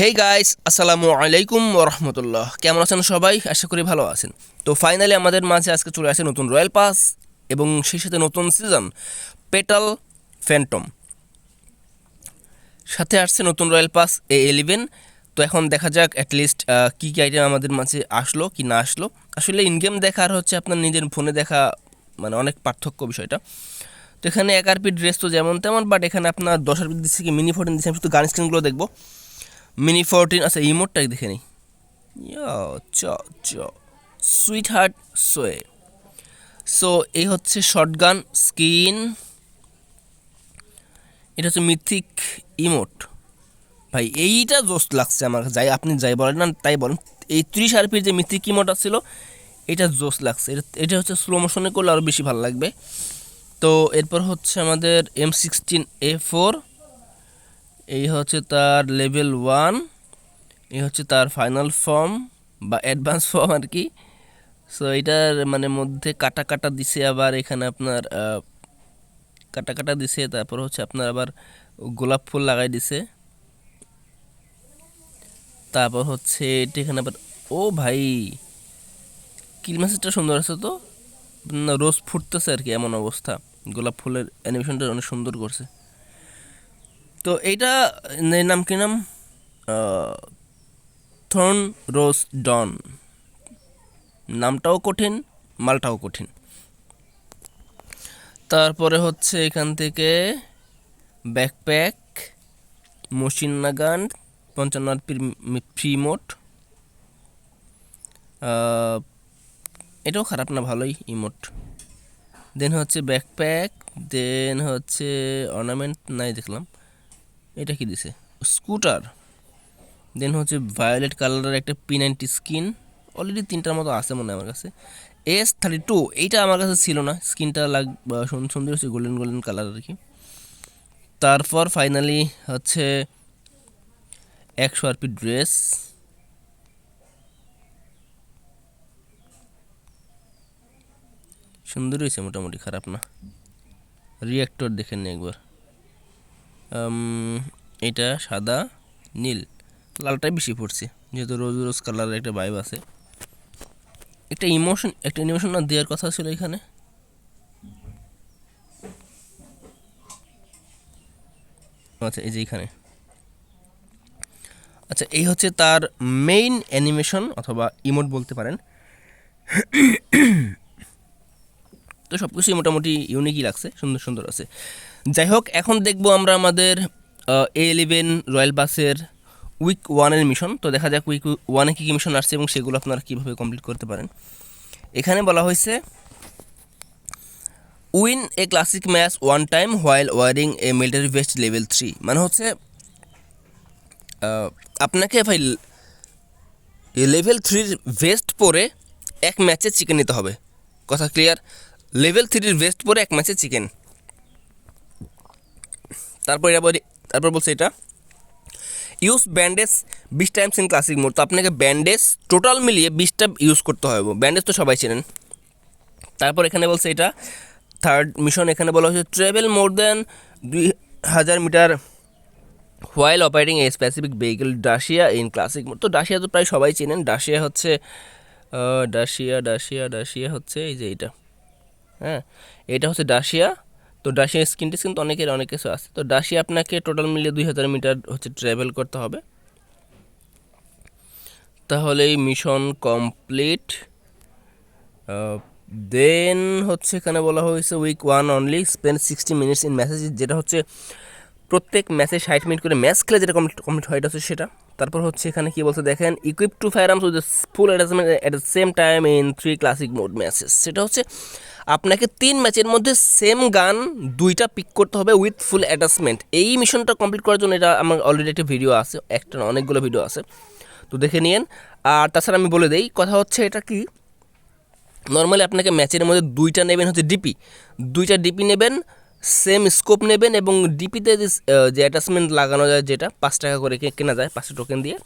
Hey guys আসসালামু আলাইকুম রহমতুল্লাহ। কেমন আছেন সবাই? আশা করি ভালো আছেন। তো ফাইনালি আমাদের মাঝে আজকে চলে আসে নতুন রয়্যাল পাস এবং সেই সাথে নতুন সিজন পেটাল ফ্যান্টম সাথে আসছে নতুন রয়্যাল পাস এ ইলেভেন তো এখন দেখা যাক অ্যাটলিস্ট কী কী আইটেম আমাদের মাঝে আসলো, কি না আসলো। আসলে ইনগেম দেখা আর হচ্ছে আপনার নিজের ফোনে দেখা মানে অনেক পার্থক্য বিষয়টা। তো এখানে এক আরপি ড্রেস তো যেমন তেমন বাট এখানে আপনার দশ আরপি দিচ্ছে কি মিনি ফোরটিন দিচ্ছে, আমি শুধু গান স্ক্রিনগুলো দেখব। মিনি ফোরটিন আচ্ছা ইমোটটা দেখে নিই। চ চ। সুইট হার্ট সোয়ে সো এই হচ্ছে শর্টগান স্কিন এটা হচ্ছে মিথিক ইমোট ভাই, এইটা জোস লাগছে আমার যাই, আপনি যাই বলেন, না, তাই বলেন। এই ত্রিশ আরপির যে মিথিক ইমোটা ছিল, এটা জোস লাগছে। এটা এটা হচ্ছে স্লো মোশনে করলে আরও বেশি ভালো লাগবে। তো, এরপর হচ্ছে আমাদের এম সিক্সটিন এ ফোর এই হচ্ছে তার লেভেল ওয়ান এই হচ্ছে তার ফাইনাল ফর্ম বা অ্যাডভান্স ফর্ম আর কি। সো এটার মানে মধ্যে কাটা কাটা দিছে আবার এখানে আপনার কাটা কাটা দিছে, তারপর হচ্ছে আপনার আবার গোলাপ ফুল লাগাই দিছে। তারপর হচ্ছে এটা এখানে আবার, ও ভাই, কিল মেসেজটা সুন্দর আছে তো? রোজ ফুটতেছে আর কি এমন অবস্থা। গোলাপ ফুলের অ্যানিমেশনটা অনেক সুন্দর করছে। তো এইটা, এর নাম কি নাম? থর্ন রোজ ডন। নামটাও কঠিন, মালটাও কঠিন। তারপরে হচ্ছে এখান থেকে ব্যাকপ্যাক মশিন নাগান পঞ্চান্ন ফ্রি মোট এটাও খারাপ না, ভালোই ইমোট দেন হচ্ছে ব্যাকপ্যাক দেন হচ্ছে অর্নামেন্ট নাই দেখলাম। এটা কি দিছে? স্কুটার দেন হচ্ছে ভায়োলেট কালারের একটা পি নাইনটি স্কিন অলরেডি তিনটার মতো আছে মনে হয় আমার কাছে। এস থার্টি টু এইটা আমার কাছে ছিল না। স্কিনটা লাগ সুন্দর হচ্ছে গোল্ডেন গোল্ডেন কালার আর কি। তারপর ফাইনালি হচ্ছে একশো আরপি ড্রেস সুন্দর হয়েছে, মোটামুটি খারাপ না। রিয়াক্টর দেখে নি একবার। এটা সাদা, নীল। লালটাই বেশি পড়ছে, যেহেতু রোজ রোজ কালারের একটা ভাইব আছে। একটা ইমোশন একটা ইমোশন না দেওয়ার কথা ছিল এখানে। আচ্ছা এই যে এখানে। আচ্ছা এই হচ্ছে তার মেইন অ্যানিমেশন অথবা ইমোট বলতে পারেন। তো সব কিছুই মোটামুটি ইউনিকই লাগছে, সুন্দর সুন্দর আছে। যাই হোক এখন দেখব আমরা আমাদের এ ইলেভেন রয়্যাল বাসের উইক ওয়ানের মিশন তো দেখা যাক উইক ওয়ানে কী কী মিশন আসছে এবং সেগুলো আপনারা কীভাবে কমপ্লিট করতে পারেন। এখানে বলা হয়েছে win a classic match one time while wearing a military vest level three মানে হচ্ছে আপনাকে ভাই লেভেল থ্রির ভেস্ট পরে এক ম্যাচে চিকেন নিতে হবে। কথা ক্লিয়ার লেভেল থ্রির ভেস্ট পরে এক ম্যাচে চিকেন তারপর এটা তারপর বলছে এটা। ইউজ ব্যান্ডেজ বিশ টাইমস ইন ক্লাসিক মোড তো আপনাকে ব্যান্ডেজ টোটাল মিলিয়ে বিশটা ইউজ করতে হবে। ব্যান্ডেজ তো সবাই চেনেন। তারপর এখানে বলছে এটা। থার্ড মিশন এখানে বলা হচ্ছে ট্রাভেল মোর দেন দুই হাজার metre while operating a specific vehicle Dacia in classic mode তো ডাশিয়া তো প্রায় সবাই চেনেন। ডাশিয়া হচ্ছে ডাশিয়া ডাশিয়া ডাশিয়া হচ্ছে, এই যে এইটা হ্যাঁ এটা হচ্ছে ডাশিয়া তো ডাশিয়া স্কিন টিস্কিন তো অনেকের, অনেক কিছু আছে। তো ডাশিয়া আপনাকে টোটাল মিলিয়ে দুই হাজার মিটার হচ্ছে ট্রাভেল করতে হবে। তাহলেই মিশন কমপ্লিট দেন হচ্ছে এখানে বলা হয়েছে week one only spend sixty minutes in message যেটা হচ্ছে প্রত্যেক ম্যাচে ষাট মিনিট করে ম্যাচ খেলে যেটা কমপ্লিট কমপ্লিট হয়, এটা হচ্ছে সেটা। তারপর হচ্ছে এখানে কি বলছে? দেখেন equip two firearms with full attachment at the same time in three classic mode matches সেটা হচ্ছে, আপনাকে তিন ম্যাচের মধ্যে সেম গান দুইটা পিক করতে হবে উইথ ফুল অ্যাটাচমেন্ট এই মিশনটা কমপ্লিট করার জন্য এটা আমার অলরেডি একটা ভিডিও আছে, একটা অনেকগুলো ভিডিও আছে। তো দেখে নিন আর তাছাড়া আমি বলে দেই, কথা হচ্ছে এটা কি? নর্মালি আপনাকে ম্যাচের মধ্যে দুইটা নেবেন হচ্ছে ডিপি দুইটা ডিপি নেবেন সেম স্কোপ নেবেন এবং ডিপিতে যে অ্যাটাচমেন্ট লাগানো যায়, যেটা পাঁচ টাকা করে কেনা যায় পাঁচটা টোকেন দিয়ে,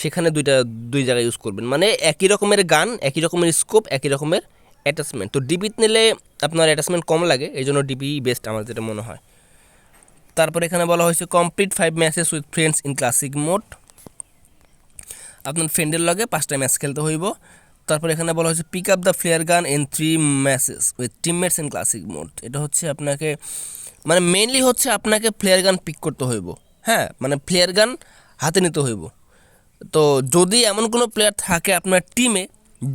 সেখানে দুইটা, দুই জায়গায় ইউজ করবেন। মানে একই রকমের গান, একই রকমের স্কোপ একই রকমের অ্যাটাচমেন্ট তো ডিপিতে নিলে আপনার অ্যাটাচমেন্ট কম লাগে এই জন্য ডিপি বেস্ট আমার যেটা মনে হয়। তারপর এখানে বলা হয়েছে complete five matches with friends in classic mode আপনার ফ্রেন্ডের লগে পাঁচটা ম্যাচ খেলতে হইব। তারপর এখানে বলা হয়েছে pick up the flare gun in three matches with teammates in classic mode এটা হচ্ছে আপনাকে মানে মেইনলি হচ্ছে আপনাকে ফ্লেয়ার গান পিক করতে হইব। হ্যাঁ মানে ফ্লেয়ার গান হাতে নিতে হইব। তো যদি এমন কোনো প্লেয়ার থাকে আপনার টিমে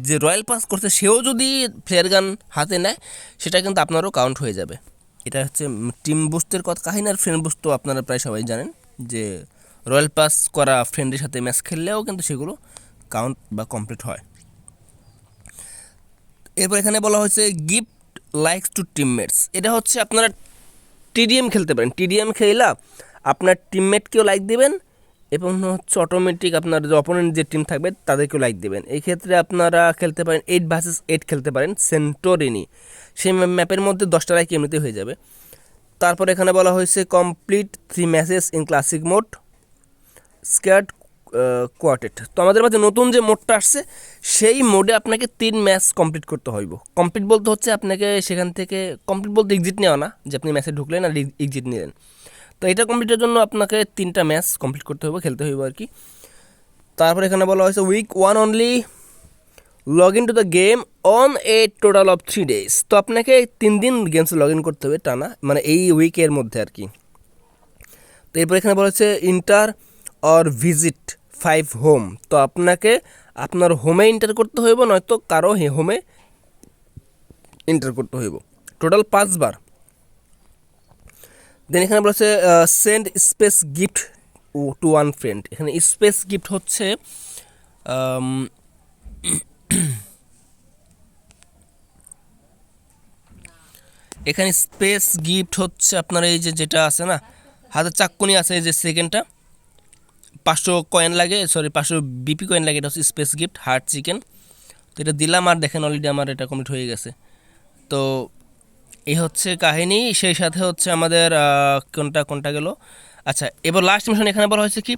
যে রয়্যাল পাস করছে, সেও যদি ফ্লেয়ার গান হাতে নেয়, সেটা কিন্তু আপনারও কাউন্ট হয়ে যাবে। এটা হচ্ছে টিম বুস্টের কথা। কাহিনী আর ফ্রেন্ড বুস্ট তো আপনারা প্রায় সবাই জানেন, যে রয়্যাল পাস করা ফ্রেন্ডের সাথে ম্যাচ খেললেও কিন্তু সেগুলো কাউন্ট বা কমপ্লিট হয়। এরপর এখানে বলা হয়েছে গিফট লাইকস টু টিমমেটস এটা হচ্ছে আপনারা টিডিএম খেলতে পারেন। টিডিএম খেলা আপনার টিমমেটকেও লাইক দেবেন এবং হচ্ছে অটোমেটিক আপনার যে অপোনেন্ট যে টিম থাকবে তাদেরকেও লাইক দেবেন। এই ক্ষেত্রে আপনারা খেলতে পারেন এইট ভার্সেস এইট খেলতে পারেন সেন্টোরিনি সেই ম্যাপের মধ্যে দশটা লাইক এমনিতে হয়ে যাবে। তারপর এখানে বলা হয়েছে complete three matches in classic mode squared quartet. তো আমাদের মাঝে নতুন যে মোডটা আসছে, সেই মোডে আপনাকে তিন ম্যাচ কমপ্লিট করতে হইব। কমপ্লিট বলতে হচ্ছে আপনাকে সেখান থেকে, কমপ্লিট বলতে এক্সিট নেওয়া না, যে আপনি ম্যাচে ঢুকলেন আর এক্সিট নিলেন। তো এটা কমপ্লিটের জন্য আপনাকে তিনটা ম্যাচ কমপ্লিট করতে হবে খেলতে হইব আর কি। তারপর এখানে বলা হয়েছে week one only log in to the game on a total of three days তো আপনাকে তিন দিন গেমসে লগ ইন করতে হবে টানা মানে এই উইকের মধ্যে আর কি। তো এরপর এখানে বলা হচ্ছে enter or visit five home তো আপনাকে আপনার হোমে ইন্টার করতে হইব, নয়তো কারও হে হোমে ইন্টার করতে হইব। টোটাল পাঁচবার দেন এখানে বলেছে send space gift to one friend এখানে স্পেস গিফট হচ্ছে এখানে স্পেস গিফট হচ্ছে আপনার এই যে যেটা আছে না, হাতে চাক্কুনি আছে এই যে সেকেন্ডটা পাঁচশো কয়েন লাগে সরি পাঁচশো বিপি কয়েন লাগে, এটা হচ্ছে স্পেস গিফট হার্ট চিকেন তো এটা দিলাম আর দেখেন অলরেডি আমার এটা কমপ্লিট হয়ে গেছে। তো এই হচ্ছে কাহিনী, সেই সাথে হচ্ছে আমাদের কোনটা কোনটা গেল? আচ্ছা এবার লাস্ট মিশন এখানে বলা হয়েছে কি?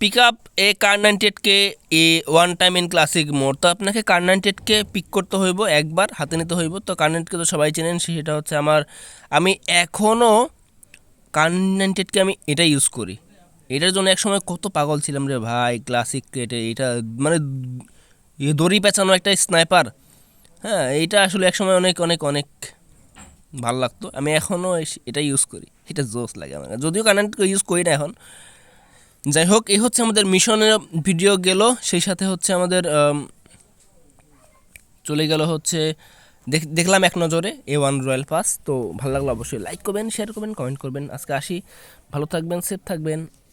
Pick up a Kar ninety eight K a one time in classic mode তো আপনাকে কার নাইনটি এইটকে পিক করতে হইব, একবার হাতে নিতে হইব। তো কার নাইনটিকে তো সবাই চেনেন, সেটা হচ্ছে আমার, আমি এখনও কার নাইনটি এইটকে আমি এটা ইউজ করি। এটার জন্য এক সময় কত পাগল ছিলাম রে ভাই ক্লাসিক এটা এটা মানে দড়ি পেঁচানো একটা স্নাইপার হ্যাঁ এটা আসলে একসময় অনেক অনেক অনেক ভালো লাগতো। আমি এখনও এটা ইউজ করি। এটা জোস লাগে আমার যদিও কারেন্ট ইউজ করি না এখন। যাই হোক, এই হচ্ছে আমাদের মিশনের ভিডিও গেল। সেই সাথে হচ্ছে আমাদের চলে গেল হচ্ছে, দেখ- দেখলাম এক নজরে এ ওয়ান রয়্যাল পাস তো ভালো লাগল অবশ্যই লাইক করবেন শেয়ার করবেন কমেন্ট করবেন। আজকে আসি। ভালো থাকবেন সেফ থাকবেন।